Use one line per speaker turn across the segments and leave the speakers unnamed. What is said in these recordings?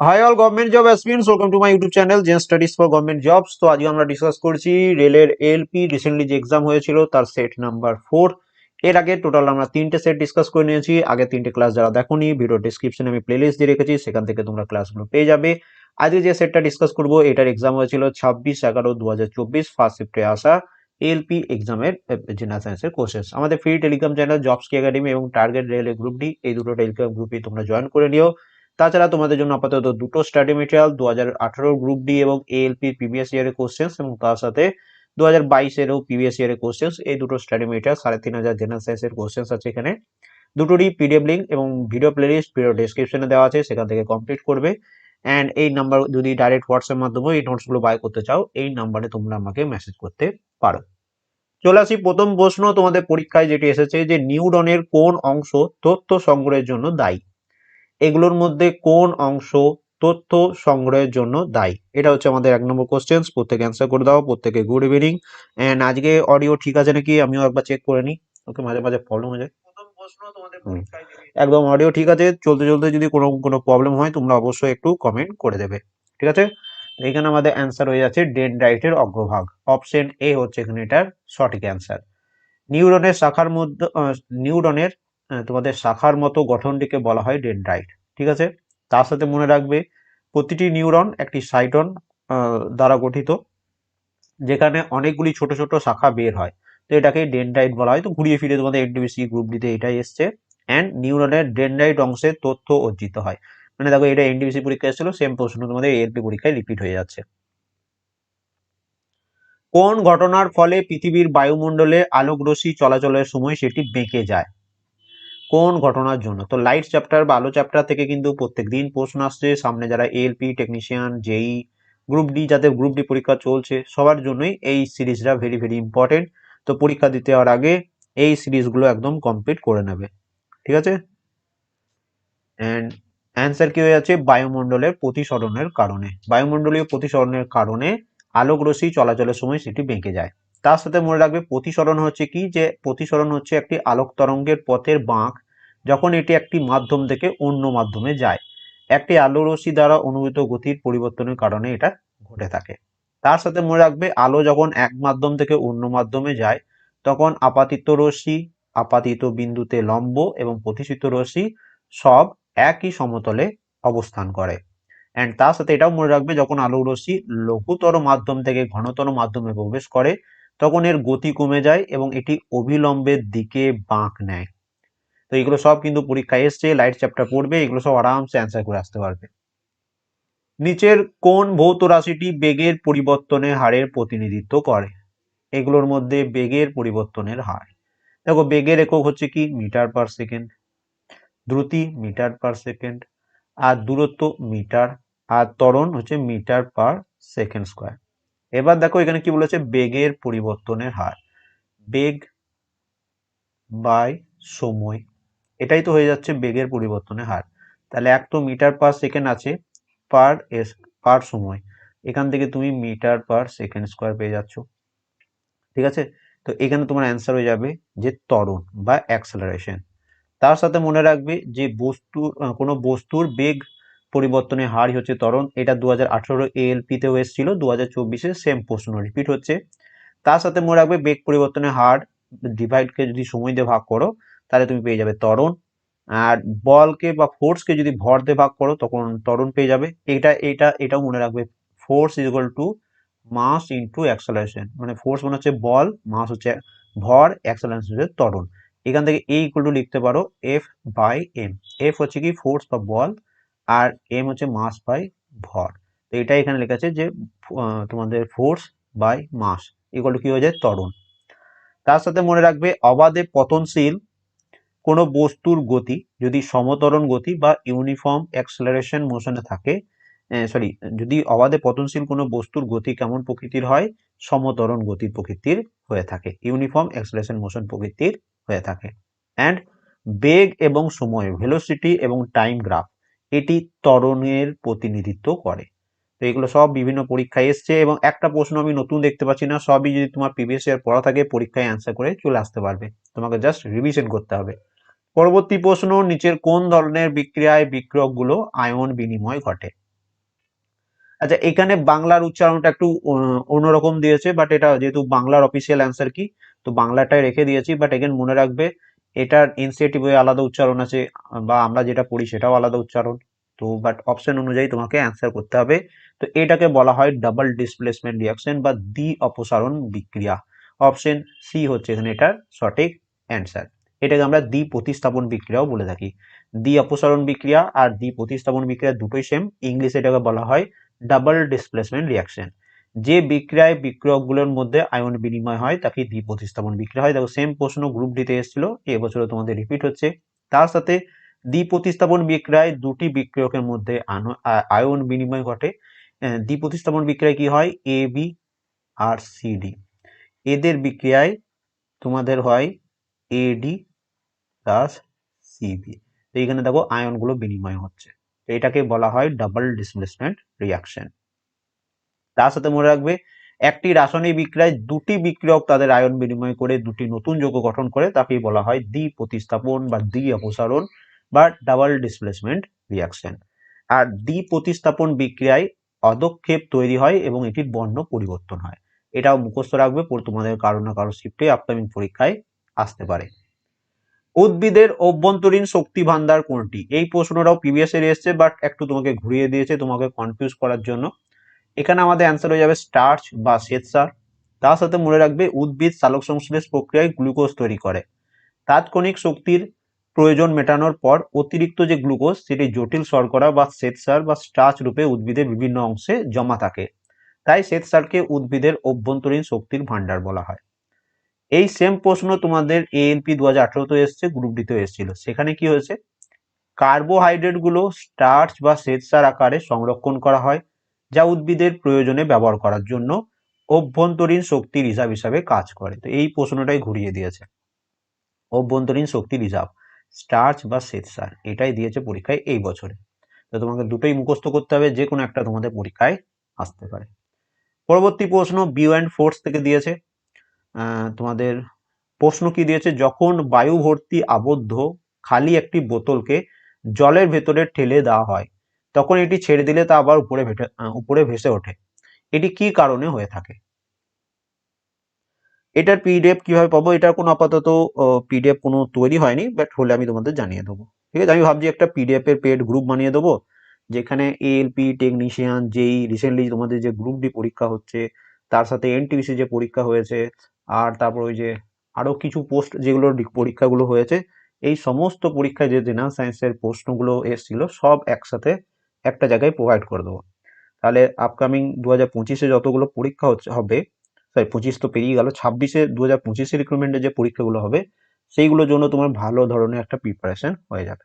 Hi all government job aspirants welcome to my YouTube channel Gen Studies for government jobs তো আজকে আমরা discuss করছি রেলের LP recently যে এক্সাম হয়েছিল, তার সেট নাম্বার ফোর এর আগে টোটাল আমরা তিনটে সেট ডিসকাস করে নিয়েছি। আগে তিনটে ক্লাস যারা দেখোনি ভিডিও ডিসক্রিপশনে আমি প্লেলিস্ট দিয়ে রেখেছি, সেখান থেকে তোমরা ক্লাসগুলো পেয়ে যাবে। আজকে যে সেটটা ডিসকাস করব, এটার এক্সাম হয়েছিল ছাব্বিশ এগারো দু হাজার চব্বিশ ফার্স্ট শিফটে আসা এলপি এক্সামের জেনারেল সায়েন্সের কোর্সেস আমাদের ফ্রি টেলিগ্রাম চ্যানেল জবস কি একাডেমি এবং টার্গেট রেলের গ্রুপ ডি এই দুটো টেলিগ্রাম গ্রুপে তোমরা জয়েন করে নিও। তাছাড়া তোমাদের জন্য আপাতত দুটো স্টাডি মেটেরিয়াল দু হাজার আঠারো গ্রুপ ডি এবং এএলপি প্রিভিয়াস ইয়ারের কোশ্চেন্স এবং তার সাথে দু হাজার বাইশেরও প্রিভিয়াস ইয়ারের কোশ্চেন্স এই দুটো স্টাডি মেটেরিয়াল সাড়ে তিন হাজার জেনারেল সায়েন্সের কোশ্চেন্স আছে এখানে। দুটোরই পিডিএফ লিঙ্ক এবং ভিডিও প্লেলিস্ট ভিডিও ডিসক্রিপশনে দেওয়া আছে, সেখান থেকে কমপ্লিট করবে। অ্যান্ড এই নাম্বার যদি ডাইরেক্ট হোয়াটসঅ্যাপ মাধ্যমে এই নোটসগুলো বাই করতে চাও, এই নাম্বারে তোমরা আমাকে মেসেজ করতে পারো। চলে আসি প্রথম প্রশ্ন, তোমাদের পরীক্ষায় যেটি এসেছে যে নিউরনের কোন অংশ তথ্য সংগ্রহের জন্য দায়ী? এগুলোর মধ্যে কোন অংশ তথ্য সংগ্রহের জন্য দায়ী? এটা হচ্ছে আমাদের এক নম্বর কোশ্চেন প্রত্যেকে অ্যান্সার করে দাও প্রত্যেকে গুড ইভিনিং অ্যান্ড আজকে অডিও ঠিক আছে নাকি? আমিও একবার চেক করে নিই। ওকে মাঝে মাঝে প্রবলেম হয়ে যায়। একদম অডিও ঠিক আছে। চলতে চলতে যদি কোনো কোনো প্রবলেম হয় তোমরা অবশ্যই একটু কমেন্ট করে দেবে। ঠিক আছে? এখানে আমাদের অ্যান্সার হয়ে যাচ্ছে ডেনড্রাইটের অগ্রভাগ। অপশন এ হচ্ছে এখানে এটার সঠিক অ্যান্সার নিউরনের শাখার মধ্যে নিউরনের তোমাদের শাখার মতো গঠনটিকে বলা হয় ডেনড্রাইট, ঠিক আছে? তার সাথে মনে রাখবে, প্রতিটি নিউরন একটি সাইটন দ্বারা গঠিত, যেখানে অনেকগুলি ছোট ছোট শাখা বের হয়। তো এটাকে ডেনড্রাইট বলা হয়। তো ঘুরিয়ে ফিরে তোমাদের এনটিবিসি গ্রুপ ডিতে এটাই এসছে। অ্যান্ড নিউরনের ডেনড্রাইট অংশে তথ্য অর্জিত হয়। মানে দেখো, এটা এনটিবিসি পরীক্ষা এসেছিল সেম প্রশ্ন তোমাদের এএলপি পরীক্ষায় রিপিট হয়ে যাচ্ছে। কোন ঘটনার ফলে পৃথিবীর বায়ুমণ্ডলে আলোক রশ্মি চলাচলের সময় সেটি বেঁকে যায়? কোন ঘটনার জন্য? তো লাইট চ্যাপ্টার বা আলো চ্যাপ্টার থেকে কিন্তু প্রত্যেক দিন প্রশ্ন আসছে। সামনে যারা ALP technician JE group D যাদের গ্রুপ ডি পরীক্ষা চলছে, সবার জন্যই এই সিরিজটা ভেরি ভেরি ইম্পর্টেন্ট তো পরীক্ষা দিতে হওয়ার আগে এই সিরিজগুলো একদম কমপ্লিট করে নেবে। ঠিক আছে? অ্যান্ড অ্যান্সার কি হয়ে যাচ্ছে? বায়ুমণ্ডলের প্রতিসরণের কারণে। বায়ুমণ্ডলীয় প্রতিসরণের কারণে আলোক রশ্মি চলাচলের সময় সেটি বেঁকে যায়। তার সাথে মনে রাখবে প্রতিসরণ হচ্ছে কি? যে প্রতিসরণ হচ্ছে একটি আলোক তরঙ্গের পথের বাঁক যখন এটি একটি মাধ্যম থেকে অন্য মাধ্যমে যায়। একটি আলো রশ্মি দ্বারা অনুভূত গতির পরিবর্তনের কারণে এটা ঘটে থাকে। তার সাথে মনে রাখবে আলো যখন এক মাধ্যম থেকে অন্য মাধ্যমে যায়, তখন আপাতিত রশ্মি, আপাতিত বিন্দুতে লম্ব এবং প্রতিষ্ঠিত রশ্মি সব একই সমতলে অবস্থান করে। অ্যান্ড তার সাথে এটাও মনে রাখবে যখন আলোক রশ্মি লঘুতর মাধ্যম থেকে ঘনতর মাধ্যমে প্রবেশ করে তখন এর গতি কমে যায় এবং এটি অবিলম্বের দিকে বাঁক নেয়। তো এগুলো সব কিন্তু পরীক্ষায় এসছে লাইট চ্যাপ্টার পড়বে, এগুলো সব আরামসে অ্যান্সার করে আসতে পারবে। নিচের কোন ভৌত রাশিটি বেগের পরিবর্তনের হারের প্রতিনিধিত্ব করে। এগুলোর মধ্যে বেগের পরিবর্তনের হার। দেখো, বেগের একক হচ্ছে কি? মিটার পার সেকেন্ড দ্রুতি, মিটার পার সেকেন্ড আর দূরত্ব, মিটার। আর ত্বরণ হচ্ছে মিটার পার সেকেন্ড স্কোয়ার এবার দেখো এখানে কি বলেছে? বেগের পরিবর্তনের হার। বেগ বাই সময়। এটাই তো হয়ে যাচ্ছে বেগের পরিবর্তনের হার। তাহলে এক তো মিটার পার সেকেন্ড আছে পার এস পার সময়। এখান থেকে তুমি মিটার পার সেকেন্ড স্কোয়ার পেয়ে যাচ্ছ। ঠিক আছে? তো এখানে তোমার অ্যান্সার হয়ে যাবে যে ত্বরণ বা অ্যাক্সেলারেশন। তার সাথে মনে রাখবে যে বস্তু আহ, কোনো বস্তুর বেগ পরিবর্তনের হারই হচ্ছে ত্বরণ। এটা দু হাজার আঠারো এসেছিল দু হাজার চব্বিশে সেম প্রশ্ন রিপিট হচ্ছে। তার সাথে মনে রাখবে, বেগ পরিবর্তনের হার ডিভাইডকে যদি সময় দিয়ে ভাগ করো, তাহলে তুমি পেয়ে যাবে ত্বরণ। আর বলকে বা ফোর্সকে যদি ভর দিয়ে ভাগ করো, তখন ত্বরণ পেয়ে যাবে। এটা এটা, এটাও মনে রাখবে। Force is equal to mass into acceleration মানে ফোর্স মানে হচ্ছে বল মাস হচ্ছে ভর অ্যাক্সেলারেশন হচ্ছে ত্বরণ। এখান থেকে এ ইকুয়াল টু লিখতে পারো এফ বাই এম এফ হচ্ছে কি? ফোর্স বা বল আর এম হচ্ছে মাস বাই ভর। তো এটা এখানে লেখা আছে যে তোমাদের ফোর্স বাই মাস টু কি হয়ে যায়? ত্বরণ। তার সাথে মনে রাখবে অবাধে পতনশীল কোনো বস্তুর গতি, যদি সমতরণ গতি বা ইউনিফর্ম অ্যাক্সেলারেশন মোশনে থাকে সরি যদি অবাধে পতনশীল কোনো বস্তুর গতি কেমন প্রকৃতির হয়? সমতরণ গতির প্রকৃতির হয়ে থাকে। ইউনিফর্ম অ্যাক্সেলারেশন মোশন প্রকৃতির হয়ে থাকে। অ্যান্ড বেগ এবং সময় ভেলোসিটি এবং টাইম গ্রাফ এটি ত্বরণের প্রতিনিধিত্ব করে। তো এগুলো সব বিভিন্ন পরীক্ষায় এসছে এবং একটা প্রশ্ন আমি নতুন দেখতে পাচ্ছি না, সবই যদি তোমার প্রিভিয়াস ইয়ার পড়া থাকে, পরীক্ষায় অ্যান্সার করে চলে আসতে পারবে। তোমাকে জাস্ট রিভিশন করতে হবে। পরবর্তী প্রশ্ন, নিচের কোন ধরনের বিক্রিয়ায় বিক্রিয়কগুলো আয়ন বিনিময় ঘটে? আচ্ছা এখানে বাংলার উচ্চারণটা একটু অন্যরকম দিয়েছে বাট এটা যেহেতু বাংলার অফিসিয়াল অ্যান্সার কি, তো বাংলাটাই রেখে দিয়েছি বাট এগেন মনে রাখবে এটার এনসিআরটি বইয়ে আলাদা উচ্চারণ আছে, বা আমরা যেটা পড়ি সেটাও আলাদা উচ্চারণ। তো বাট অপশন অনুযায়ী তোমাকে অ্যান্সার করতে হবে। তো এটাকে বলা হয় ডাবল ডিসপ্লেসমেন্ট রিয়াকশন বা দ্বি অপসারণ বিক্রিয়া। অপশন সি হচ্ছে এখানে এটার সঠিক অ্যান্সার এটাকে আমরা দ্বি প্রতিস্থাপন বিক্রিয়াও বলে থাকি। দ্বি অপসারণ বিক্রিয়া আর দ্বি প্রতিস্থাপন বিক্রিয়া দুটোই সেম ইংলিশে এটাকে বলা হয় ডাবল ডিসপ্লেসমেন্ট রিয়াকশন যে বিক্রিয়ায় বিক্রিয়কগুলোর মধ্যে আয়ন বিনিময় হয়, তাকে দ্বি প্রতিস্থাপন বিক্রিয়া হয়। দেখো সেম প্রশ্ন গ্রুপ ডিতে এসেছিল এবছরও তোমাদের রিপিট হচ্ছে। তার সাথে দ্বি প্রতিস্থাপন বিক্রিয়ায় দুটি বিক্রিয়কের মধ্যে আয়ন বিনিময় ঘটে। দ্বি প্রতিস্থাপন বিক্রিয়ায় কি হয়? এ বি আর সি ডি এদের বিক্রিয়ায় তোমাদের হয় এ এডি প্লাস সিবি তো এইখানে দেখো, আয়নগুলো বিনিময় হচ্ছে। এটাকে বলা হয় ডাবল ডিসপ্লেসমেন্ট রিয়াকশন তার সাথে মনে রাখবে, একটি রাসায়নিক বিক্রিয়ায় দুটি বিক্রিয়ক তাদের আয়ন বিনিময় করে দুটি নতুন যৌগ গঠন করে তাকে বলা হয় দ্বি প্রতিস্থাপন বা দ্বি অপসারণ বা ডাবল ডিসপ্লেসমেন্ট রিয়াকশন আর দ্বি প্রতিস্থাপন বিক্রিয়ায় অদক্ষেপ তৈরি হয় এবং এটির বর্ণ পরিবর্তন হয়। এটাও মুখস্থ রাখবে তোমাদের কারও না কারও শিফটে আপকামিং পরীক্ষায় আসতে পারে। উদ্ভিদের অভ্যন্তরীণ শক্তি ভান্ডার কোনটি? এই প্রশ্নটাও প্রিভিয়াস এর এসছে বাট একটু তোমাকে ঘুরিয়ে দিয়েছে, তোমাকে কনফিউজ করার জন্য। এখানে আমাদের অ্যান্সার হয়ে যাবে স্টার্চ বা শ্বেতসার তার সাথে মনে রাখবে উদ্ভিদ সালোক সংশ্লেষ প্রক্রিয়ায় গ্লুকোজ তৈরি করে। তাৎক্ষণিক শক্তির প্রয়োজন মেটানোর পর অতিরিক্ত যে গ্লুকোজ সেটি জটিল শর্করা বা শ্বেতসার বা স্টার্চ রূপে উদ্ভিদের বিভিন্ন অংশে জমা থাকে। তাই শ্বেতসারকে উদ্ভিদের অভ্যন্তরীণ শক্তির ভান্ডার বলা হয়। এই সেম প্রশ্ন তোমাদের এএনপি দু হাজার আঠারোতে এসছে গ্রুপ ডিতে এসেছিল। সেখানে কি হয়েছে? কার্বোহাইড্রেটগুলো স্টার্চ বা শ্বেতসার আকারে সংরক্ষণ করা হয়। যা উদ্ভিদের প্রয়োজনে ব্যবহার করার জন্য অভ্যন্তরীণ শক্তির হিসাব হিসাবে কাজ করে। তো এই প্রশ্নটাই ঘুরিয়ে দিয়েছে। অভ্যন্তরীণ শক্তির হিসাব স্টার্চ বা শ্বেতসার, এটাই দিয়েছে পরীক্ষায় এই বছরে। তো তোমাকে দুটোই মুখস্থ করতে হবে, যে কোনো একটা তোমাদের পরীক্ষায় আসতে পারে। পরবর্তী প্রশ্ন বিউ অ্যান্ড ফোর্স থেকে দিয়েছে। তোমাদের প্রশ্ন কি দিয়েছে? যখন বায়ু ভর্তি আবদ্ধ, খালি একটি বোতলকে জলের ভেতরে ঠেলে দেওয়া হয় তখন এটি ছেড়ে দিলে তা আবার উপরে ভেটে- উপরে ভেসে ওঠে। এটি কি কারণে হয়ে থাকে? এটার পিডিএফ কীভাবে পাবো? এটার কোনো আপাতত পিডিএফ কোনো তৈরি হয়নি বাট হলে আমি তোমাদের জানিয়ে দেবো। ঠিক আছে? আমি ভাবছি একটা পিডিএফ এর পেড গ্রুপ বানিয়ে দেবো, যেখানে এএলপি টেকনিশিয়ান যেই রিসেন্টলি তোমাদের যে গ্রুপ ডি পরীক্ষা হচ্ছে, তার সাথে এনটিভিসি যে পরীক্ষা হয়েছে, আর তারপর ওই যে আরও কিছু পোস্ট যেগুলো পরীক্ষাগুলো হয়েছে, এই সমস্ত পরীক্ষায় যে জেনারেল সায়েন্সের প্রশ্নগুলো এসেছিল, সব একসাথে একটা জায়গায় প্রোভাইড করে দেবো। তাহলে আপকামিং দু হাজার পঁচিশে যতগুলো পরীক্ষা হচ্ছে, হবে সরি পঁচিশ তো পেরিয়ে গেল, ছাব্বিশে দু হাজার পঁচিশে রিক্রুটমেন্টের যে পরীক্ষাগুলো হবে, সেইগুলোর জন্য তোমার ভালো ধরনের একটা প্রিপারেশন হয়ে যাবে।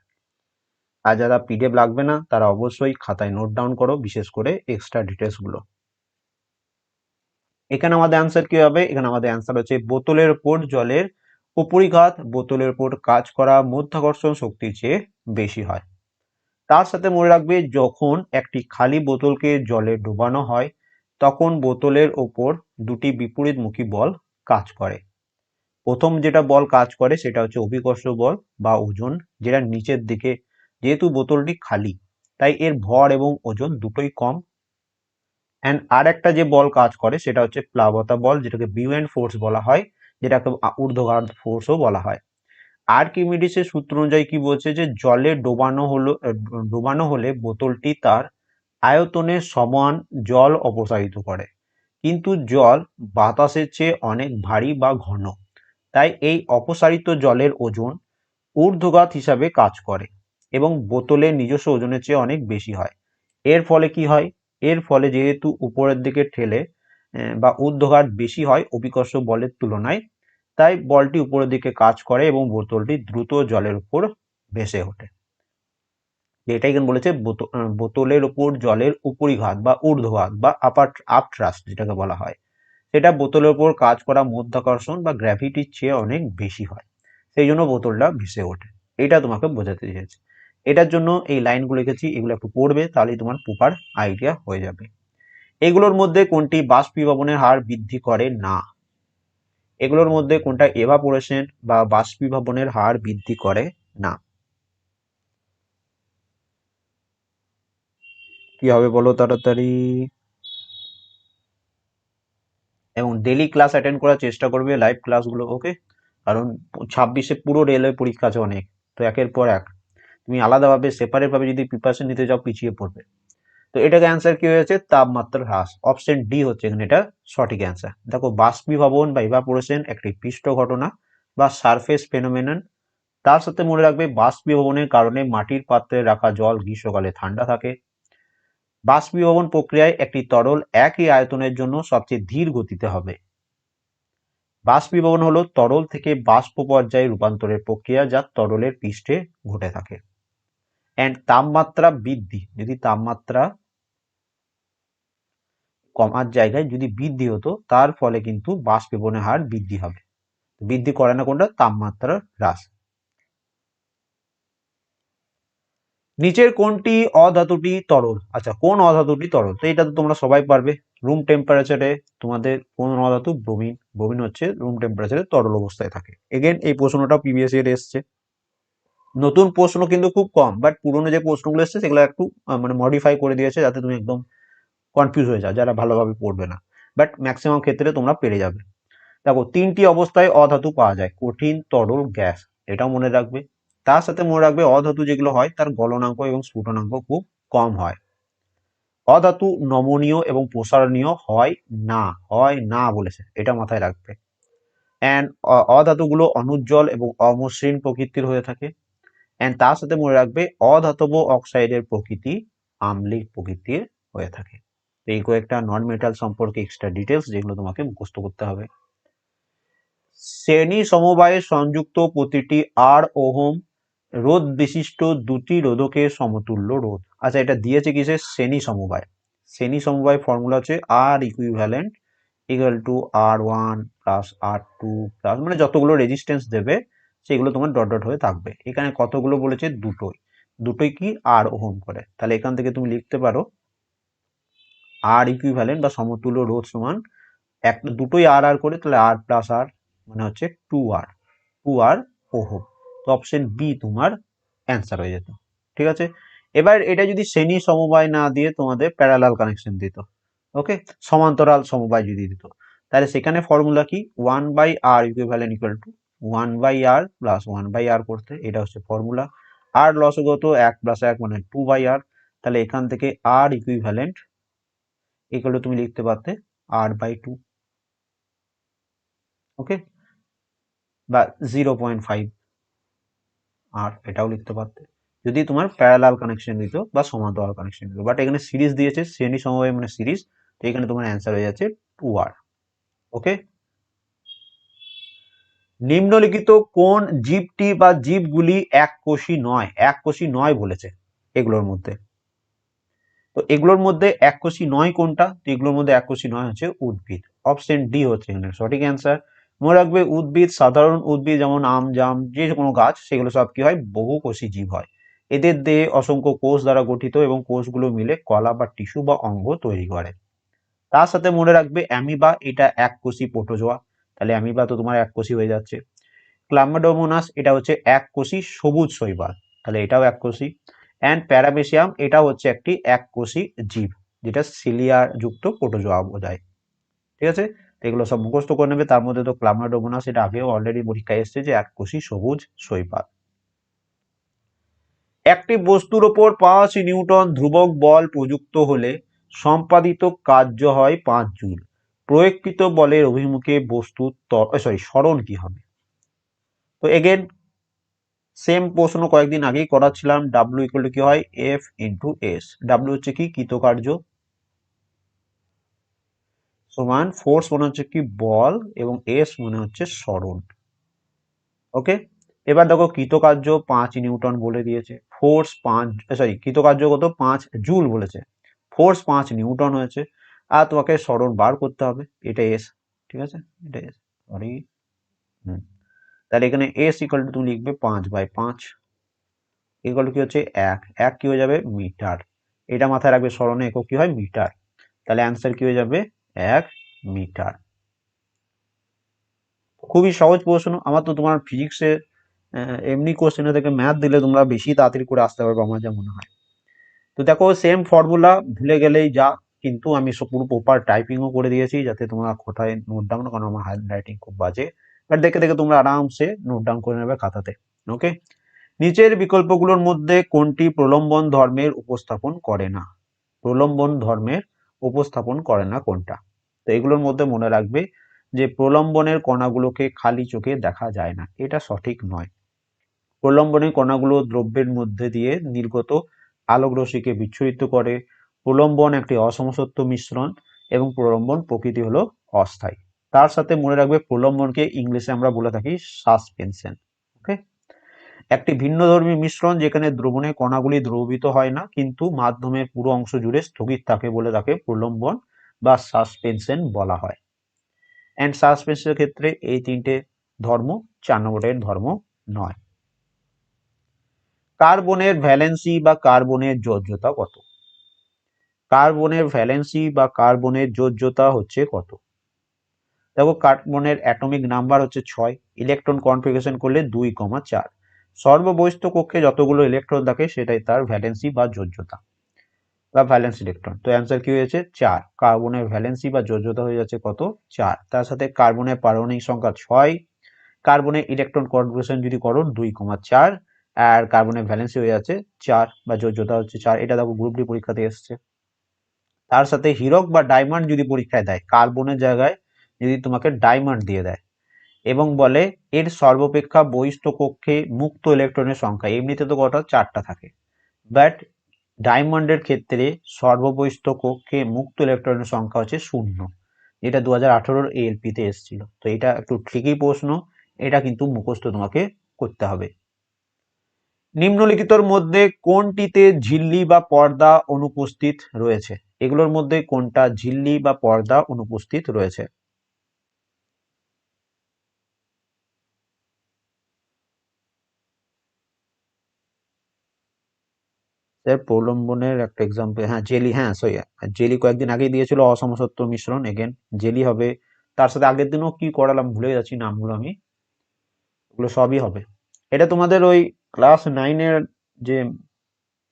আর যারা পিডিএফ লাগবে না, তারা অবশ্যই খাতায় নোট ডাউন করো, বিশেষ করে এক্সট্রা ডিটেলসগুলো এখানে আমাদের অ্যান্সার কি হবে? এখানে আমাদের অ্যান্সার হচ্ছে বোতলের উপর জলের উপরিঘাত, বোতলের উপর কাজ করা মধ্যাকর্ষণ শক্তির চেয়ে বেশি হয়। তার সাথে মনে রাখবে, যখন একটি খালি বোতলকে জলে ডোবানো হয়, তখন বোতলের ওপর দুটি বিপরীতমুখী বল কাজ করে। প্রথম যেটা বল কাজ করে, সেটা হচ্ছে অভিকর্ষ বল বা ওজন, যেটা নিচের দিকে, যেহেতু বোতলটি খালি, তাই এর ভর এবং ওজন দুটোই কম। অ্যান্ড আর একটা যে বল কাজ করে, সেটা হচ্ছে প্লাবতা বল, যেটাকে বিউএন ফোর্স বলা হয়, যেটাকে ঊর্ধ্বগামী ফোর্সও বলা হয়। আর্কিমিডিসের সূত্র অনুযায়ী কি বলছে যে জলে ডোবানো হলো ডোবানো হলে বোতলটি তার আয়তনের সমান জল অপসারিত করে। কিন্তু জল বাতাসের চেয়ে অনেক ভারী বা ঘন, তাই এই অপসারিত জলের ওজন ঊর্ধ্বগাত হিসাবে কাজ করে এবং বোতলের নিজস্ব ওজনের চেয়ে অনেক বেশি হয়। এর ফলে কি হয়? এর ফলে যেহেতু উপরের দিকে ঠেলে বা ঊর্ধ্বঘাত বেশি হয় অভিকর্ষ বলের তুলনায় তাই বলটি উপরের দিকে কাজ করে এবং বোতলটি দ্রুত জলের উপর ভেসে ওঠে। এটাই এখানে বলেছে? বোত- বোতলের উপর জলের উপরিঘাত বা ঊর্ধ্বঘাত বা আপার আপ ট্রাস্ট যেটাকে বলা হয়, সেটা বোতলের উপর কাজ করা মধ্যাকর্ষণ বা গ্র্যাভিটির চেয়ে অনেক বেশি হয়। সেই জন্য বোতলটা ভেসে ওঠে। এটা তোমাকে বোঝাতে চেয়েছে। এটার জন্য এই লাইনগুলো লিখেছি, এগুলো একটু পড়বে, তাহলেই তোমার প্রপার আইডিয়া হয়ে যাবে। এগুলোর মধ্যে কোনটি বাষ্পীভবনের হার বৃদ্ধি করে না? এগুলোর মধ্যে কোনটা এভাপোরেশন বা বাষ্পীভবনের হার বৃদ্ধি করে? না। কি হবে বলো তাড়াতাড়ি? এবং ডেলি ক্লাস অ্যাটেন্ড করার চেষ্টা করবে লাইভ ক্লাসগুলো ওকে কারণ ছাব্বিশে পুরো রেলওয়ে পরীক্ষা আছে অনেক, তো একের পর এক। তুমি আলাদাভাবে সেপারেটভাবে যদি প্রিপারেশন নিতে যাও পিছিয়ে পড়বে। তো এটাকে অ্যান্সার কি হয়েছে? তাপমাত্রা হ্রাস। অপশন ডি হচ্ছে এখানে এটা সঠিক অ্যান্সার দেখো, বাষ্পীভবন বা ইভাপোরেশন একটি পৃষ্ঠ ঘটনা বা সারফেস ফেনোমেনন তার সাথে মনে রাখবে, বাষ্পীভবনের কারণে মাটির পাত্রে রাখা জল গ্রীষ্মকালে ঠান্ডা থাকে। বাষ্পীভবন প্রক্রিয়ায় একটি তরল একই আয়তনের জন্য সবচেয়ে ধীর গতিতে হবে। বাষ্পীভবন হলো তরল থেকে বাষ্প পর্যায়ে রূপান্তরের প্রক্রিয়া যা তরলের পৃষ্ঠে ঘটে থাকে। অ্যান্ড তাপমাত্রা বৃদ্ধি। যদি তাপমাত্রা কমার জায়গায় যদি বৃদ্ধি হতো, তার ফলে কিন্তু বাষ্পীভবনের হার বৃদ্ধি হবে। বৃদ্ধি করে না কোনটা? তাপমাত্রার হ্রাস। নিচের কোনটি অধাতুটি তরল? আচ্ছা কোন অধাতুটি তরল? তো এটা তো তোমরা সবাই পারবে। রুম টেম্পারেচারে তোমাদের কোন অধাতু? ব্রোমিন ব্রোমিন হচ্ছে রুম টেম্পারেচারে তরল অবস্থায় থাকে। এগেন এই প্রশ্নটা পিবিএস এর এসছে। নতুন প্রশ্ন কিন্তু খুব কম বাট পুরনো যে প্রশ্নগুলো এসছে, সেগুলো একটু মানে মডিফাই করে দিয়েছে, যাতে তুমি একদম কনফিউজ হয়ে যাও, যারা ভালোভাবে পড়বে না। বাট ম্যাক্সিমাম ক্ষেত্রে তোমরা পেরে যাবে। দেখো, তিনটি অবস্থায় অধাতু পাওয়া যায়, কঠিন, তরল, গ্যাস। এটাও মনে রাখবে। তার সাথে মনে রাখবে, অধাতু যেগুলো হয়, তার গলনাঙ্ক এবং স্ফুটনাঙ্ক খুব কম হয়। অধাতু নমনীয় এবং প্রসারণীয় হয় না হয় না বলেছে। এটা মাথায় রাখবে। অ্যান্ড অধাতুগুলো অনুজ্জ্বল এবং অমসৃণ প্রকৃতির হয়ে থাকে। অ্যান্ড তার সাথে মনে রাখবে, অধাতব অক্সাইডের প্রকৃতি, আম্লিক প্রকৃতির হয়ে থাকে। তো এই কয়েকটা নন মেটাল সম্পর্কে এক্সট্রা ডিটেলস যেগুলো তোমাকে মুখস্থ করতে হবে। শ্রেণি সমবায়ে সংযুক্ত প্রতিটি আর ওহম রোধ বিশিষ্ট দুটি রোধকের সমতুল্য রোধ। আচ্ছা এটা দিয়েছে কিসের? শ্রেণি সমবায়। শ্রেণি সমবায় ফর্মুলা হচ্ছে R equivalent equal to R one plus R two plus মানে যতগুলো রেজিস্ট্যান্স দেবে, সেগুলো তোমার ডট ডট হয়ে থাকবে। এখানে কতগুলো বলেছে? দুটোই। দুটোই কি? আর ওহম করে। তাহলে এখান থেকে তুমি লিখতে পারো আর ইকুইভ্যালেন্ট বা সমতুল্য রোধ সমান এক, দুটোই আর আর করে, তাহলে আর প্লাস আর মানে হচ্ছে two R two R ohm তো অপশন বি তোমার অ্যান্সার হয়ে যেত। ঠিক আছে? এবার এটা যদি শ্রেণি সমবায় না দিয়ে তোমাদের প্যারালাল কানেকশন দিত ওকে সমান্তরাল সমবায় যদি দিত। তাহলে সেখানে ফর্মুলা কি? One by R equivalent equal to one by R plus one by R করতে, এটা হচ্ছে ফর্মুলা আর লসগত, এক প্লাস এক মানে টু বাই আর তাহলে এখান থেকে আর ইকুইভ্যালেন্ট টু তুমি লিখতে পারতে আর বাই টু ওকে বা জিরো পয়েন্ট ফাইভ আর এটাও লিখতে পারতে। যদি তোমার প্যারালাল কানেকশন দিত বা সমান্তরাল কানেকশন দিত বাট এখানে সিরিজ দিয়েছে শ্রেণি সমবায় মানে সিরিজ তো এখানে তোমার অ্যান্সার হয়ে যাচ্ছে টু আর ওকে নিম্নলিখিত কোন জীবটি বা জীবগুলি এক কোষী নয়, এক কোষী নয় বলেছে এগুলোর মধ্যে। তো এগুলোর মধ্যে এক কোষী নয় কোনটা? তো এগুলোর মধ্যে এক কোষী নয় হচ্ছে উদ্ভিদ। অপশন ডি হচ্ছে এখানে। সঠিক অ্যান্সার মনে রাখবে উদ্ভিদ, সাধারণ উদ্ভিদ যেমন আম, জাম, যে কোনো গাছ, সেগুলো সব কি হয়? বহু কোষী জীব হয়। এদের দেহে অসংখ্য কোষ দ্বারা গঠিত এবং কোষগুলো মিলে কলা বা টিস্যু বা অঙ্গ তৈরি করে। তার সাথে মনে রাখবে অ্যামিবা, এটা এক কোষী প্রোটোজোয়া। তাহলে অ্যামিবা তো তোমার এক কোষী হয়ে যাচ্ছে। ক্লামাডোমোনাস এটা হচ্ছে এক কোষী সবুজ শৈবাল। তাহলে এটাও এক কোষী। অ্যান্ড প্যারামেসিয়াম এটা হচ্ছে একটি এক কোষী জীব, যেটা সিলিয়া যুক্ত প্রোটোজোয়া বোঝায়। ঠিক আছে? এগুলো সব মুখস্থ করে নেবে। তার মধ্যে তো ক্লামাডোমোনাস এটা আগেও অলরেডি পরীক্ষায় এসেছে যে এক কোষী সবুজ শৈবাল একটি বস্তুর ওপর পাঁচ নিউটন ধ্রুবক বল প্রযুক্ত হলে সম্পাদিত কার্য হয় পাঁচ জুল। প্রয়োগকৃত বলের অভিমুখে বস্তু সরি স্মরণ কি হবে? তো এগেন সেম প্রশ্ন কয়েকদিন আগেই করাচ্ছিলাম ডাব্লু ইকুয়াল টু কি হয়? এফ ইন্টু এস ডাব্লু হচ্ছে কি? কৃতকার্য। সমান ফোর্স মনে হচ্ছে কি? বল এবং এস মনে হচ্ছে স্মরণ ওকে এবার দেখো কৃতকার্য পাঁচ নিউটন বলে দিয়েছে। ফোর্স পাঁচ সরি কৃতকার্য কত? পাঁচ জুল বলেছে। ফোর্স পাঁচ নিউটন হয়েছে। আর তোমাকে স্মরণ বার করতে হবে। এটা এস ঠিক আছে? এটা এস সরি হুম। তাহলে এখানে এস ইকাল টু তুমি লিখবে পাঁচ বাই পাঁচ ইকাল কি হচ্ছে এক। এক কি হয়ে যাবে? মিটার। এটা মাথায় রাখবে স্মরণে একক কি হয়? মিটার। তাহলে অ্যান্সার কি হয়ে যাবে? এক মিটার। খুবই সহজ প্রশ্ন। আমার তো তোমার ফিজিক্সে এমনি কোশ্চেনে থেকে ম্যাথ দিলে তোমরা বেশি তাড়াতাড়ি করে আসতে পারবে, আমার যা মনে হয়। তো দেখো সেম ফর্মুলা ভুলে গেলেই যা। কিন্তু আমি পুরো প্রপার টাইপিংও করে দিয়েছি যাতে তোমরা কোথায় নোট ডাউন কারণ আমার হ্যান্ড রাইটিং খুব বাজে। বাট দেখে দেখে তোমরা আরামসে নোট ডাউন করে নেবে খাতাতে ওকে নিচের বিকল্পগুলোর মধ্যে কোনটি প্রলম্বন ধর্মের উপস্থাপন করে না? প্রলম্বন ধর্মের উপস্থাপন করে না কোনটা? তো এগুলোর মধ্যে মনে রাখবে যে প্রলম্বনের কণাগুলোকে খালি চোখে দেখা যায় না, এটা সঠিক নয়। প্রলম্বনের কণাগুলো দ্রব্যের মধ্যে দিয়ে নির্গত আলোক রশ্মিকে বিচ্ছুরিত করে। প্রলম্বন একটি অসমসত্ব মিশ্রণ এবং প্রলম্বন প্রকৃতি হলো অস্থায়ী। তার সাথে মনে রাখবে প্রলম্বনকে ইংলিশে আমরা বলে থাকি সাসপেনশন ওকে একটি ভিন্ন ভিন্নধর্মী মিশ্রণ যেখানে দ্রবণের কণাগুলি দ্রবীভূত হয় না, কিন্তু মাধ্যমের পুরো অংশ জুড়ে স্থগিত থাকে বলে তাকে প্রলম্বন বা সাসপেনশন বলা হয়। অ্যান্ড সাসপেন্সের ক্ষেত্রে এই তিনটে ধর্ম চার নম্বরের ধর্ম নয়। কার্বনের ভ্যালেন্সি বা কার্বনের যোজ্যতা কত? কার্বনের ভ্যালেন্সি বা কার্বনের যোজ্যতা হচ্ছে কত? দেখো কার্বনের অ্যাটমিক নাম্বার হচ্ছে ছয়, ইলেকট্রন কনফিগারেশন করলে দুই কমা চার। সর্ববহিষ্ঠ কক্ষে যতগুলো ইলেকট্রন থাকে সেটাই তার ভ্যালেন্সি বা যোজ্যতা বা ভ্যালেন্স ইলেকট্রন। তো অ্যান্সার কি হয়েছে? চার। কার্বনের ভ্যালেন্সি বা যোজ্যতা হয়ে যাচ্ছে কত? চার। তার সাথে কার্বনের পারমাণবিক সংখ্যা ছয়। কার্বনের ইলেকট্রন কনফিগারেশন যদি করো, দুই কমা চার। আর কার্বনের ভ্যালেন্সি হয়ে যাচ্ছে চার বা যোজ্যতা হচ্ছে চার। এটা দেখো গ্রুপ ডি পরীক্ষাতে এসছে। তার সাথে হিরক বা ডায়মন্ড যদি পরীক্ষায় দেয়, কার্বনের জায়গায় যদি তোমাকে ডায়মন্ড দিয়ে দেয়। এবং বলে, এর সর্বাপেক্ষা বহিষ্ঠ কক্ষে মুক্ত ইলেকট্রনের সংখ্যা, এমনিতে তো কটা? চারটা থাকে। বাট ডায়মন্ডের ক্ষেত্রে সর্ববহিষ্ঠ কক্ষে মুক্ত ইলেকট্রনের সংখ্যা হচ্ছে শূন্য। যেটা দু হাজার আঠারোর এএলপিতে এসেছিল। তো এটা একটু ঠিকই প্রশ্ন, এটা কিন্তু মুখস্থ তোমাকে করতে হবে। নিম্নলিখিতর মধ্যে কোনটিতে ঝিল্লি বা পর্দা অনুপস্থিত রয়েছে? এগুলোর মধ্যে কোনটা ঝিল্লি বা পর্দা অনুপস্থিত রয়েছে? প্রলম্বনের একটা এক্সাম্পল হ্যাঁ জেলি হ্যাঁ সরি জেলি কয়েকদিন আগেই দিয়েছিল অসমসত্ব মিশ্রণ এগেন জেলি হবে, তার সাথে আগের দিনও কি করালাম ভুলে যাচ্ছি নামগুলো আমি, ওগুলো সবই হবে। এটা তোমাদের ওই ক্লাস নাইনের যে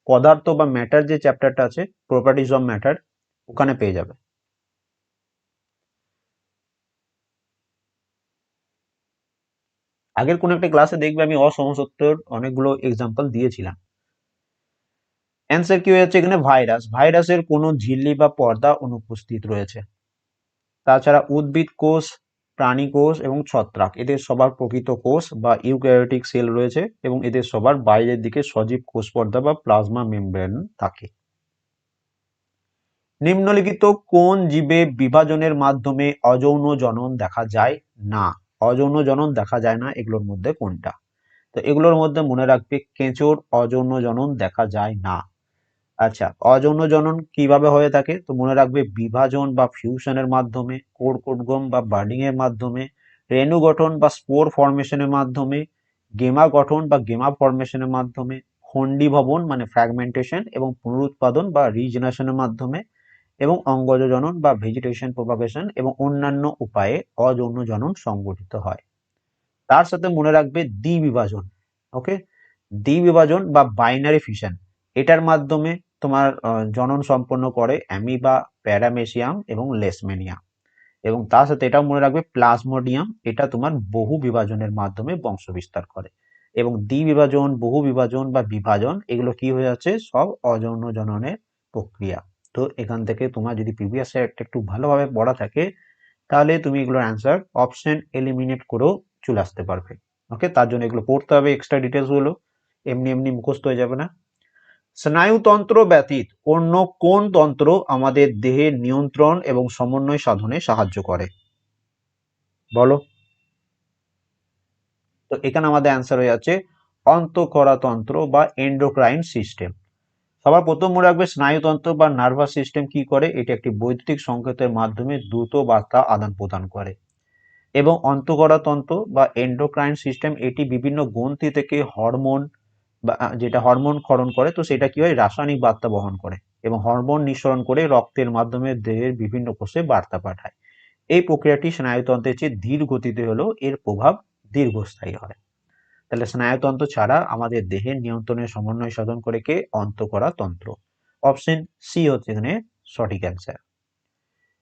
পদার্থ বা ম্যাটার যে চ্যাপ্টারটা আছে প্রপার্টিজ অফ ম্যাটার ওখানে পেয়ে যাবে। আগের কোন একটা ক্লাসে দেখবে আমি অসমসত্বর অনেকগুলো এক্সাম্পল দিয়েছিলাম। অ্যান্সার কি হয়েছে এখানে? ভাইরাস। ভাইরাসের কোনো ঝিল্লি বা পর্দা অনুপস্থিত রয়েছে। তাছাড়া উদ্ভিদ কোষ, প্রাণী কোষ এবং ছত্রাক, এদের সবার প্রকৃত কোষ বা ইউক্যারিওটিক সেল রয়েছে এবং এদের সবার বাইরের দিকে সজীব কোষ পর্দা বা প্লাজমা মেমব্রেন থাকে। নিম্নলিখিত কোন জীবে বিভাজনের মাধ্যমে অযৌন জনন দেখা যায় না? অযৌন জনন দেখা যায় না, এগুলোর মধ্যে কোনটা? তো এগুলোর মধ্যে মনে রাখবে কেঁচোর অযৌন জনন দেখা যায় না। আচ্ছা অযৌন জনন কীভাবে হয়ে থাকে? তো মনে রাখবে বিভাজন বা ফিউশনের মাধ্যমে কোর কোডগম বা বার্ডিং এর মাধ্যমে, রেণু গঠন বা স্পোর ফরমেশনের মাধ্যমে গেমা গঠন বা গেমা ফরমেশনের মাধ্যমে খন্ডি ভবন মানে ফ্র্যাগমেন্টেশন এবং পুনরুৎপাদন বা রিজেনারেশনের মাধ্যমে, এবং অঙ্গজ জনন বা ভেজিটেশন প্রোপাগেশন এবং অন্যান্য উপায়ে অযৌন জনন সংগঠিত হয়। তার সাথে মনে রাখবে দ্বিবিভাজন ওকে দ্বিবিভাজন বা বাইনারি ফিশন এটার মাধ্যমে তোমার জনন সম্পন্ন করে অ্যামিবা প্যারামেশিয়াম এবং লেসমেনিয়া। এবং তার সাথে এটাও মনে রাখবে, প্লাজমোডিয়াম, এটা তোমার বহু বিভাজনের মাধ্যমে বংশ বিস্তার করে। এবং দ্বিবিভাজন, বহু বিভাজন বা বিভাজন, এগুলো কি হয়ে যাচ্ছে? সব অযৌন জননের প্রক্রিয়া। তো এখান থেকে তোমার যদি প্রিভিয়াস একটু ভালোভাবে পড়া থাকে, তাহলে তুমি এগুলোর অ্যান্সার অপশন এলিমিনেট করেও চলে আসতে পারবে। ওকে তার জন্য এগুলো পড়তে হবে এক্সট্রা ডিটেলসগুলো। এমনি এমনি মুখস্থ হয়ে যাবে না। স্নায়ুতন্ত্র ব্যতীত অন্য কোন তন্ত্র আমাদের দেহের নিয়ন্ত্রণ এবং সমন্বয় সাধনে সাহায্য করে? বলো। তো এখানে আমাদের অ্যান্সার হয়ে যাচ্ছে অন্তঃকরা তন্ত্র বা এন্ডোক্রাইন সিস্টেম সবার প্রথম মনে রাখবে স্নায়ুতন্ত্র বা নার্ভাস সিস্টেম কি করে? এটি একটি বৈদ্যুতিক সংকেতের মাধ্যমে দ্রুত বার্তা আদান প্রদান করে। এবং অন্তঃকরা তন্ত্র বা এন্ডোক্রাইন সিস্টেম এটি বিভিন্ন গ্রন্থি থেকে হরমোন যেটা হরমোন ক্ষরণ করে, তো সেটা কি হয়? রাসায়নিক বার্তা বহন করে এবং হরমোন নিঃসরণ করে রক্তের মাধ্যমে দেহের বিভিন্ন কোষে বার্তা পাঠায়। এই প্রক্রিয়াটি স্নায়ুতন্ত্রের চেয়ে ধীর গতিতে হলেও এর প্রভাব দীর্ঘস্থায়ী হয়। তাহলে স্নায়ুতন্ত্র ছাড়া আমাদের দেহের নিয়ন্ত্রণের সমন্বয় সাধন করে কে? অন্তঃকরা তন্ত্র। অপশন সি হচ্ছে এখানে সঠিক অ্যান্সার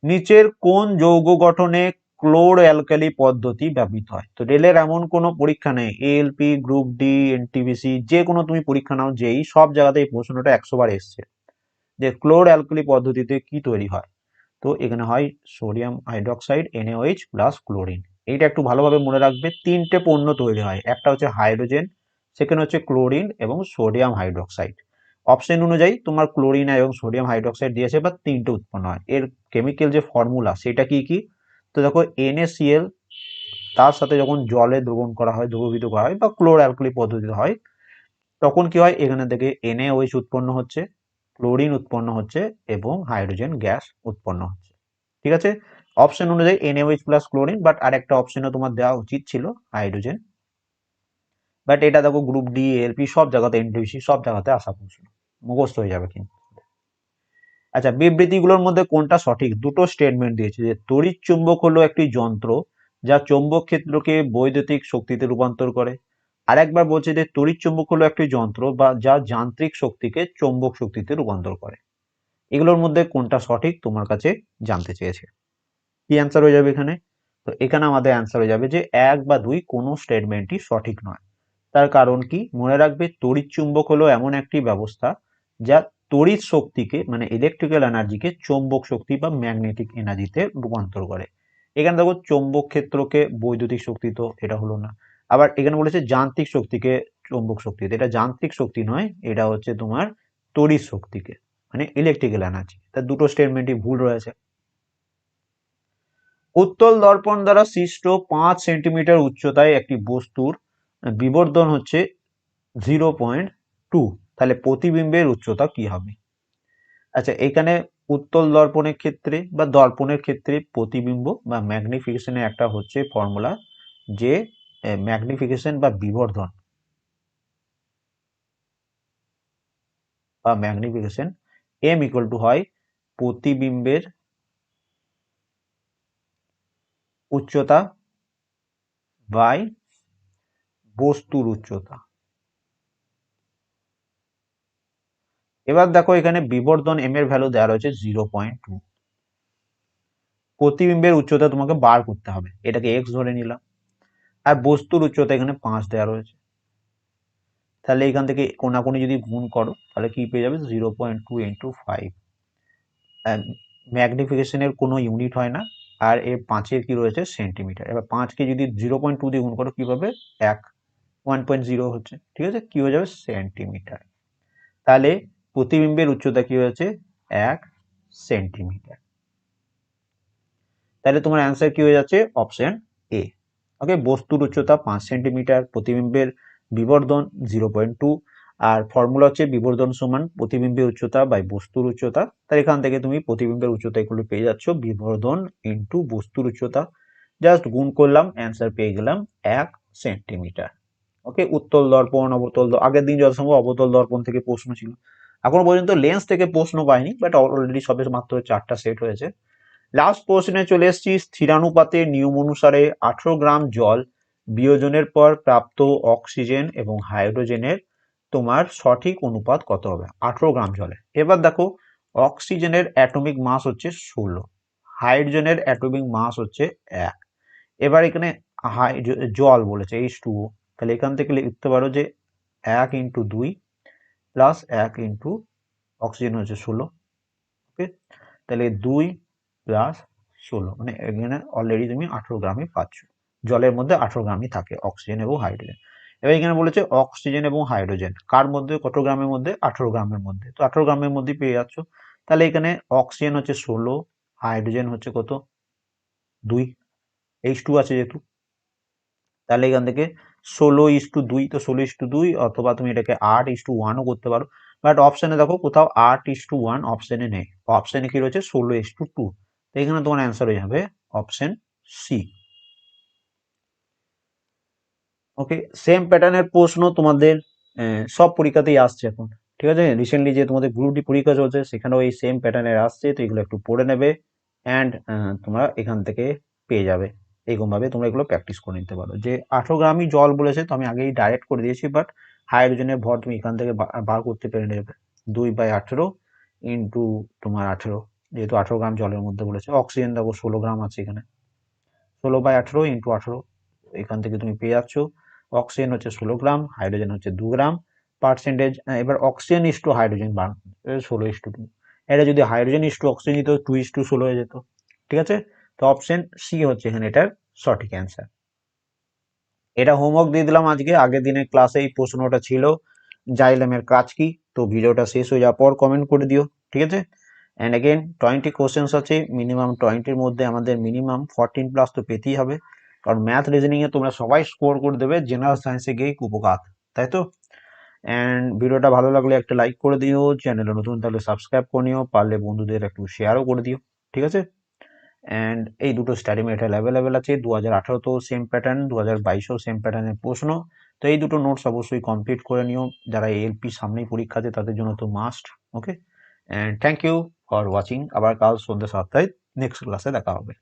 নিচের কোন যৌগ গঠনে ক্লোর অ্যালকালি পদ্ধতি ব্যবহৃত হয়। তো রেলের এমন কোনো পরীক্ষা নেই। এএলপি গ্রুপ ডি এনটিবিসি যে কোনো তুমি পরীক্ষা নাও, যেই সব জায়গাতে এই প্রশ্নটা একশো বার এসছে। যে ক্লোর অ্যালকালি পদ্ধতিতে কি তৈরি হয়? তো এখানে হয় sodium hydroxide NH plus chlorine এইটা একটু ভালোভাবে মনে রাখবে, তিনটে পণ্য তৈরি হয়। একটা হচ্ছে হাইড্রোজেন সেকেন্ড হচ্ছে ক্লোরিন এবং সোডিয়াম হাইড্রক্সাইড অপশন অনুযায়ী তোমার ক্লোরিন এবং সোডিয়াম হাইড্রক্সাইড দিয়েছে বা তিনটে উৎপন্ন হয়। এর কেমিক্যাল যে ফর্মুলা সেটা কি কি? তো দেখো এনএসিএল তার সাথে যখন জলে দ্রবণ করা হয়, দ্রবীভূত করা হয় বা ক্লোর অ্যালকলি পদ্ধতিতে হয়, তখন কি হয়? এখানে থেকে এনএওএইচ উৎপন্ন হচ্ছে ক্লোরিন উৎপন্ন হচ্ছে এবং হাইড্রোজেন গ্যাস উৎপন্ন হচ্ছে। ঠিক আছে? অপশন অনুযায়ী NA NAOH plus chlorine but আর একটা অপশনও তোমার দেওয়া উচিত ছিল হাইড্রোজেন বাট এটা দেখো গ্রুপ ডি এলপি সব জায়গাতে এনটিভিসি সব জায়গাতে আসা প্রশ্ন। মুখস্থ হয়ে যাবে কিন্তু। আচ্ছা বিবৃতিগুলোর মধ্যে কোনটা সঠিক? দুটো স্টেটমেন্ট দিয়েছে যে তড়িৎ চুম্বক হলো একটি যন্ত্র যা চৌম্বক ক্ষেত্রকে বৈদ্যুতিক শক্তিতে রূপান্তর করে। আরেকবার বলছে যে তড়িৎ চুম্বক হলো একটি যন্ত্র বা যা যান্ত্রিক শক্তিকে চৌম্বক শক্তিতে রূপান্তর করে। এগুলোর মধ্যে কোনটা সঠিক তোমার কাছে জানতে চেয়েছে? কি অ্যান্সার হয়ে যাবে এখানে? তো এখানে আমাদের অ্যান্সার হয়ে যাবে যে এক বা দুই কোনো স্টেটমেন্টই সঠিক নয়। তার কারণ কি? মনে রাখবে তড়িৎ চুম্বক হলো এমন একটি ব্যবস্থা যা তড়িৎ শক্তিকে মানে ইলেকট্রিক্যাল এনার্জিকে চৌম্বক শক্তি বা ম্যাগনেটিক এনার্জিতে রূপান্তর করে। এখানে দেখো চৌম্বক ক্ষেত্রকে বৈদ্যুতিক শক্তি তো এটা হলো না। আবার এখানে বলেছে যান্ত্রিক শক্তিকে চৌম্বক শক্তি। এটা যান্ত্রিক শক্তি নয়, এটা হচ্ছে তোমার তড়িৎ শক্তিকে মানে ইলেকট্রিক্যাল এনার্জি তা দুটো স্টেটমেন্টই ভুল রয়েছে। উত্তল দর্পণ দ্বারা সৃষ্ট পাঁচ সেন্টিমিটার উচ্চতায় একটি বস্তুর বিবর্ধন হচ্ছে জিরো পয়েন্ট টু তাহলে প্রতিবিম্বের উচ্চতা কি হবে? আচ্ছা এখানে উত্তল দর্পণের ক্ষেত্রে বা দর্পণের ক্ষেত্রে প্রতিবিম্ব বা ম্যাগনিফিকেশনের একটা হচ্ছে ফর্মুলা যে ম্যাগনিফিকেশন বা বিবর্ধন বা ম্যাগনিফিকেশন এম ইকুয়াল টু হয় প্রতিবিম্বের উচ্চতা বাই বস্তুর উচ্চতা। এবার দেখো এখানে বিবর্ধন এম এর ভ্যালু দেওয়া রয়েছে জিরো পয়েন্ট টু প্রতিবিম্বের উচ্চতা তোমাকে বার করতে হবে। এটাকে এক্স ধরে নিলাম। আর বস্তুর উচ্চতা এখানে পাঁচ দেওয়া রয়েছে। তাহলে এখান থেকে কোনাকুনি যদি গুণ করো, তাহলে কি পেয়ে যাবে? Zero point two into five ম্যাগনিফিকেশনের কোনো ইউনিট হয় না। আর এর পাঁচের কি রয়েছে? সেন্টিমিটার এবার পাঁচকে যদি জিরো পয়েন্ট টু দিয়ে গুণ করো, কি পাবে? এক। ওয়ান পয়েন্ট জিরো হচ্ছে। ঠিক আছে? কি হয়ে যাবে? সেন্টিমিটার তাহলে প্রতিবিম্বের উচ্চতা কি হয়েছে? এক সেন্টিমিটার। তাহলে তোমার অ্যান্সার কি হয়ে যাচ্ছে? অপশন এ ওকে বস্তুর উচ্চতা পাঁচ সেন্টিমিটার, প্রতিবিম্বের বিবর্ধন জিরো পয়েন্ট টু আর ফর্মুলা হচ্ছে বিবর্ধন সমান প্রতিবিম্বের উচ্চতা বাই বস্তুর উচ্চতা। তার এখান থেকে তুমি প্রতিবিম্বের উচ্চতা এগুলো পেয়ে যাচ্ছ। বিবর্ধন ইন্টু বস্তুর উচ্চতা। জাস্ট গুণ করলাম অ্যান্সার পেয়ে গেলাম এক সেন্টিমিটার। ওকে উত্তল দর্পণ, অবতল আগের দিন যথাসম্ভব অবতল দর্পণ থেকে প্রশ্ন ছিল। এখনও পর্যন্ত লেন্স থেকে প্রশ্ন পাইনি বাট অলরেডি সবে মাত্র চারটা সেট হয়েছে। লাস্ট প্রশ্নে চলে এসেছি স্থিরানুপাতের নিয়ম অনুসারে আঠারো গ্রাম জল বিয়োজনের পর প্রাপ্ত অক্সিজেন এবং হাইড্রোজেনের তোমার সঠিক অনুপাত কত হবে? আঠারো গ্রাম জলে। এবার দেখো অক্সিজেনের অ্যাটমিক মাস হচ্ছে ষোলো হাইড্রোজেনের অ্যাটমিক মাস হচ্ছে এক। এবার এখানে জল বলেছে এইচ টু তাহলে এখান থেকে লিখতে পারো যে এক ইন্টু দুই প্লাস এক ইন্টু অক্সিজেন হচ্ছে ষোলো ওকে তাহলে দুই প্লাস ষোলো মানে এখানে অলরেডি তুমি আঠেরো গ্রামই পাচ্ছ। জলের মধ্যে আঠেরো গ্রামই থাকে অক্সিজেন এবং হাইড্রোজেন এবার এখানে বলেছে অক্সিজেন এবং হাইড্রোজেন কার মধ্যে, কত গ্রামের মধ্যে? আঠেরো গ্রামের মধ্যে। তো আঠেরো গ্রামের মধ্যেই পেয়ে যাচ্ছ। তাহলে এখানে অক্সিজেন হচ্ছে ষোলো হাইড্রোজেন হচ্ছে কত? দুই এইচ টু আছে যেহেতু। তাহলে এখান থেকে ষোলো ইস টু দুই, তো ষোলো ইস টু দুই অথবা তুমি এটাকে আট ইস টু ওয়ানও করতে পারো। বাট অপশানে দেখো কোথাও আট ইস টু ওয়ান অপশানে নেই। অপশানে কি রয়েছে? ষোলো ইস টু টু তো এখানে তোমার অ্যান্সার হয়ে যাবে অপশন সি ওকে সেম প্যাটার্নের প্রশ্ন তোমাদের সব পরীক্ষাতেই আসছে এখন। ঠিক আছে? রিসেন্টলি যে তোমাদের গ্রুপ ডি পরীক্ষা চলছে, সেখানেও এই সেম প্যাটার্নের আসছে, তো এগুলো একটু পড়ে নেবে। অ্যান্ড তোমরা এখান থেকে পেয়ে যাবে। এরকমভাবে তোমরা এগুলো প্র্যাকটিস করে নিতে পারো। যে আঠেরো গ্রামই জল বলেছে, তো আমি আগেই ডাইরেক্ট করে দিয়েছি বাট হাইড্রোজেনের ভর তুমি এখান থেকে বার করতে পেরে নেবে। দুই বাই আঠেরো ইন্টু তোমার আঠেরো, যেহেতু আঠেরো গ্রাম জলের মধ্যে বলেছে। অক্সিজেন দেখো ষোলো গ্রাম আছে এখানে। ষোলো বাই আঠেরো ইন্টু আঠেরো, এখান থেকে তুমি পেয়ে যাচ্ছ। অক্সিজেন হচ্ছে ষোলো গ্রাম হাইড্রোজেন হচ্ছে দু গ্রাম। পার্সেন্টেজ এবার অক্সিজেন ইস টু হাইড্রোজেন ষোলো ইস টু টু এটা যদি হাইড্রোজেন ইস টু অক্সিজেন দিত টু ইস টু ষোলো হয়ে যেত। ঠিক আছে? তো অপশন সি হচ্ছে এখানে এটার সঠিক অ্যান্সার এটা হোমওয়ার্ক দিয়ে দিলাম আজকে, আগের দিনের ক্লাসে এই প্রশ্নটা ছিল, জাইলেমের কাজ কি? তো ভিডিওটা শেষ হয়ে যাওয়ার পর কমেন্ট করে দিও, ঠিক আছে? অ্যান্ড অ্যাগেন টোয়েন্টি কোশ্চেন্স আছে মিনিমাম টোয়েন্টির মধ্যে আমাদের মিনিমাম ফোরটিন প্লাস তো পেতেই হবে। কারণ ম্যাথ রিজনিংয়ে তোমরা সবাই স্কোর করে দেবে জেনারেল সায়েন্সে গিয়ে কুপকাত তাই তো? অ্যান্ড ভিডিওটা ভালো লাগলে একটা লাইক করে দিও চ্যানেলে নতুন তাহলে সাবস্ক্রাইব করে নিও, পারলে বন্ধুদের একটু শেয়ারও করে দিও, ঠিক আছে? অ্যান্ড এই দুটো স্টাডি মেটেরিয়াল অ্যাভেলেবেল আছে। দু হাজার আঠারোতেও সেম প্যাটার্ন দু হাজার বাইশেও সেম প্যাটার্নের প্রশ্ন। তো এই দুটো নোটস অবশ্যই কমপ্লিট করে নিও। যারা এলপি সামনেই পরীক্ষা আছে, তাদের জন্য তো must okay and thank you for watching আবার কাল সন্ধ্যে সাতটায় নেক্সট ক্লাসে দেখা হবে।